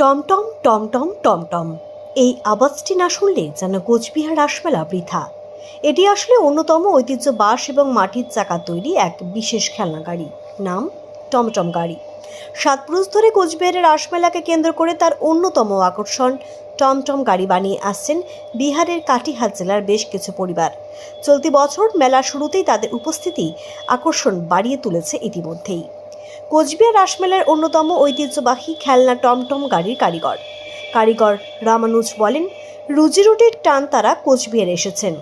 টমটম টমটম টমটম এই আওয়াজটি না শুনলে যেন কোচবিহার রাসমেলা বৃথা। এটি আসলে অন্যতম ঐতিহ্য বাঁশ এবং মাটির চাকা তৈরি এক বিশেষ খেলনা গাড়ি। নাম টমটম গাড়ি। সাত পুরুষ ধরে কোচবিহারের রাসমেলাকে কেন্দ্র করে তার অন্যতম আকর্ষণ টমটম গাড়ি বানিয়ে আসছেন বিহারের কাটিহাট জেলার বেশ কিছু পরিবার। চলতি বছর মেলার শুরুতেই তাদের উপস্থিতি আকর্ষণ বাড়িয়ে তুলেছে ইতিমধ্যেই। কোচবিহার রাসমেলার অন্যতম ঐতিহ্যবাহী খেলনা টমটম গাড়ির কারিগর। কারিগর রামানুজ বলেন, রুজি রুটির টান তারা কোচবিহার এসেছেন।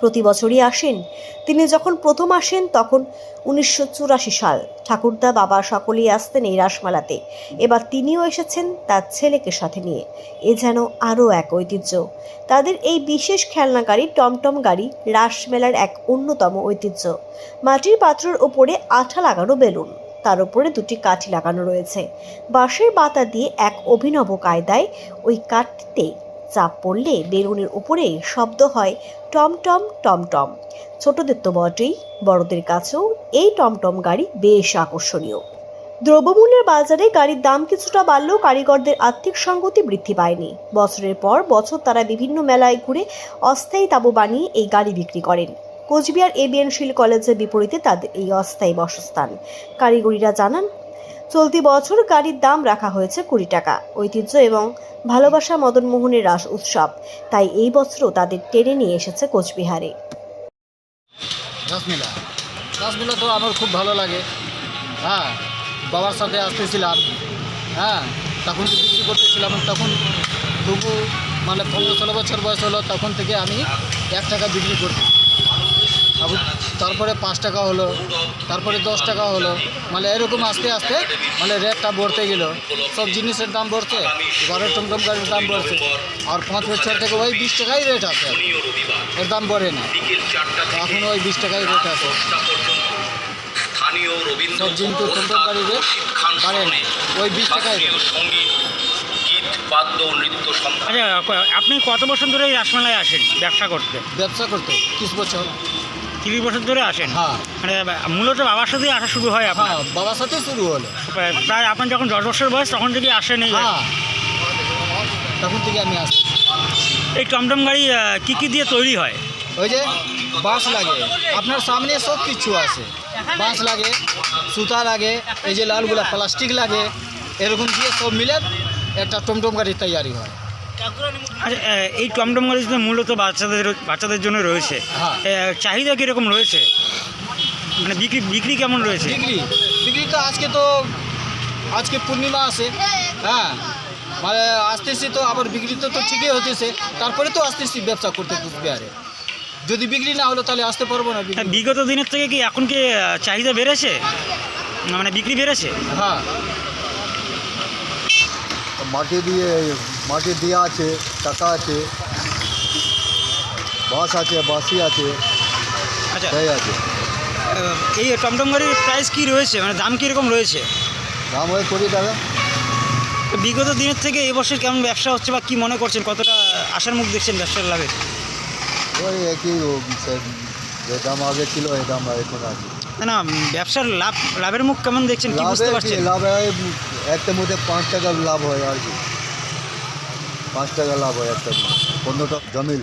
প্রতি বছরই আসেন। তিনি যখন প্রথম আসেন তখন উনিশশো চুরাশি সাল ঠাকুরদা বাবা সকলেই আসতেন এই রাসমেলাতে। এবার তিনিও এসেছেন তার ছেলেকে সাথে নিয়ে। এ যেন আরও এক ঐতিহ্য। তাদের এই বিশেষ খেলনা গাড়ি, টমটম গাড়ি রাসমেলার এক অন্যতম ঐতিহ্য। মাটির পাত্রের ওপরে আঠা লাগানো বেলুন। তার উপরে দুটি কাঠি লাগানো রয়েছে। বাঁশের বাতা দিয়ে এক অভিনব কায়দায় ওই কাঠটিতে চাপ পড়লে বেলুনের উপরে শব্দ হয় টমটম টমটম ছোটদের তো বটেই, বড়দের কাছেও এই টমটম গাড়ি বেশ আকর্ষণীয়। দ্রব্যমূল্যের বাজারে গাড়ির দাম কিছুটা বাড়লেও কারিগরদের আর্থিক সঙ্গতি বৃদ্ধি পায়নি। বছরের পর বছর তারা বিভিন্ন মেলায় ঘুরে অস্থায়ী তাবু বানিয়ে এই গাড়ি বিক্রি করেন। কোচবিহার এবিএন শিল কলেজের বিপরীতে তাদের এই অস্থায়ী বাসস্থান। কারিগরিরা জানান, চলতি বছর গাড়ির দাম রাখা হয়েছে কুড়ি টাকা। ঐতিহ্য এবং ভালোবাসা মদনমোহনের রাস উৎসব। তাই এই বছরও তাদের টেনে নিয়ে এসেছে কোচবিহারে। রাসমেলা তো আমার খুব ভালো লাগে। হ্যাঁ বাবার সাথে আসতেছিলাম। হ্যাঁ তখন বিক্রি করতেছিলাম, তখন তবু মানে পনেরো ষোলো বছর বয়স হলো, তখন থেকে আমি এক টাকা বিক্রি আবার তারপরে পাঁচ টাকা হলো তারপরে দশ টাকা হলো। মানে এরকম আস্তে আস্তে মানে রেটটা বাড়তে গেল। সব জিনিসের দাম বাড়ছে ঘরে টমটম গাড়ির দাম বাড়ছে। আর পাঁচ বছর থেকে ওই বিশ টাকাই রেট আছে। এর দাম বাড়ে না। এখন ওই বিশ টাকাই রেট আছে। সব জিনিস টমটম গাড়ির রেট বাড়ে না। ওই বিশ টাকাই বাদ্য নৃত্য সম্পর্কে আচ্ছা আপনি কত বছর ধরে এই রাসমেলায় আসেন ব্যবসা করতে? ব্যবসা করতে তিরিশ বছর। তিরিশ বছর ধরে আসেন? হ্যাঁ। মানে মূলত বাবার সাথেই আসা শুরু হয় আপনার? হ্যাঁ বাবার সাথে শুরু হলো। প্রায়- আপনার যখন দশ বছর বয়স তখন থেকে আসেন এই হ্যাঁ। তখন থেকে আমি আসি। এই টমটম গাড়ি কি কি দিয়ে তৈরি হয়? ওই যে বাঁশ লাগে। আপনার সামনে সব কিছু আছে। বাঁশ লাগে সুতা লাগে এই যে লালগুলা প্লাস্টিক লাগে এরকম দিয়ে সব মিলে একটা টমটম গাড়ির তৈরি হয়। এই টমটম গাড়ি যে মূলত বাচ্চাদের বাচ্চাদের জন্য রয়েছে। হ্যাঁ। চাহিদা কীরকম রয়েছে? মানে বিক্রি বিক্রি কেমন রয়েছে? বিক্রি বিক্রি তো আজকে তো আজকে পূর্ণিমা আছে হ্যাঁ। মানে আসতেছি তো আবার বিক্রি তো তো ঠিকই হতেছে। তারপরে তো আসতেছি ব্যবসা করতে কুচবিহারে। যদি বিক্রি না হলো তাহলে আসতে পারব না বিগত দিনের থেকে কি এখন কি চাহিদা বেড়েছে? মানে বিক্রি বেড়েছে? হ্যাঁ। মাটি দিয়ে মাটি দেওয়া আছে টাকা আছে বাস আছে বাসি আছে আচ্ছা। আছে। এই টমটম গাড়ির প্রাইস কি রয়েছে? মানে দাম কীরকম রয়েছে? দাম হয় কুড়ি টাকা। বিগত দিনের থেকে এবছর কেমন ব্যবসা হচ্ছে বা কি মনে করছেন? কতটা আশার মুখ দেখছেন ব্যবসার লাভে? ওই একই যে দাম আগে ছিল এই দাম এখন আছে। না ব্যবসার লাভ লাভের মুখ কেমন দেখছেন কি বুঝতে পারছেন? লাভ হয় একটা মধ্যে পাঁচ টাকা লাভ হয় আর কি। পাঁচ টাকা লাভ হয় একটা পনেরো টাকা জমিল।